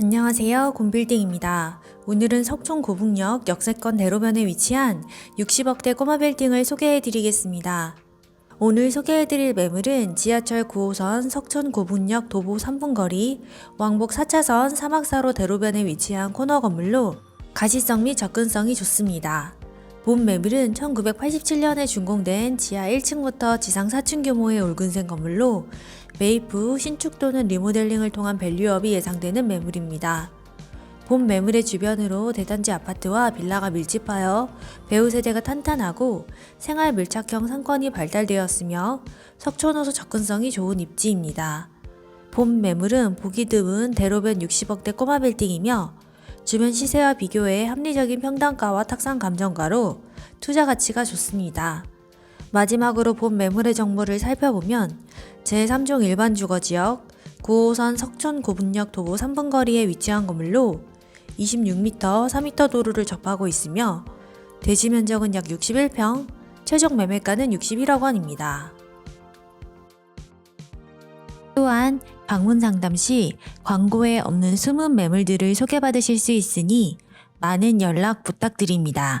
안녕하세요. 곰빌딩입니다. 오늘은 석촌 고북역 역세권 대로변에 위치한 60억대 꼬마 빌딩을 소개해 드리겠습니다. 오늘 소개해 드릴 매물은 지하철 9호선 석촌 고북역 도보 3분 거리, 왕복 4차선 사막사로 대로변에 위치한 코너 건물로 가시성 및 접근성이 좋습니다. 본 매물은 1987년에 준공된 지하 1층부터 지상 4층 규모의 올근생 건물로 매입 후 신축 또는 리모델링을 통한 밸류업이 예상되는 매물입니다. 본 매물의 주변으로 대단지 아파트와 빌라가 밀집하여 배우 세대가 탄탄하고 생활 밀착형 상권이 발달되었으며 석촌호소 접근성이 좋은 입지입니다. 본 매물은 보기 드문 대로변 60억대 꼬마 빌딩이며 주변 시세와 비교해 합리적인 평당가와 탁상 감정가로 투자 가치가 좋습니다. 마지막으로 본 매물의 정보를 살펴보면 제3종 일반 주거지역 9호선 석촌 고분역 도보 3분 거리에 위치한 건물로 26m, 4m 도로를 접하고 있으며 대지 면적은 약 61평, 최종 매매가는 61억 원입니다. 또한 방문 상담 시 광고에 없는 숨은 매물들을 소개받으실 수 있으니 많은 연락 부탁드립니다.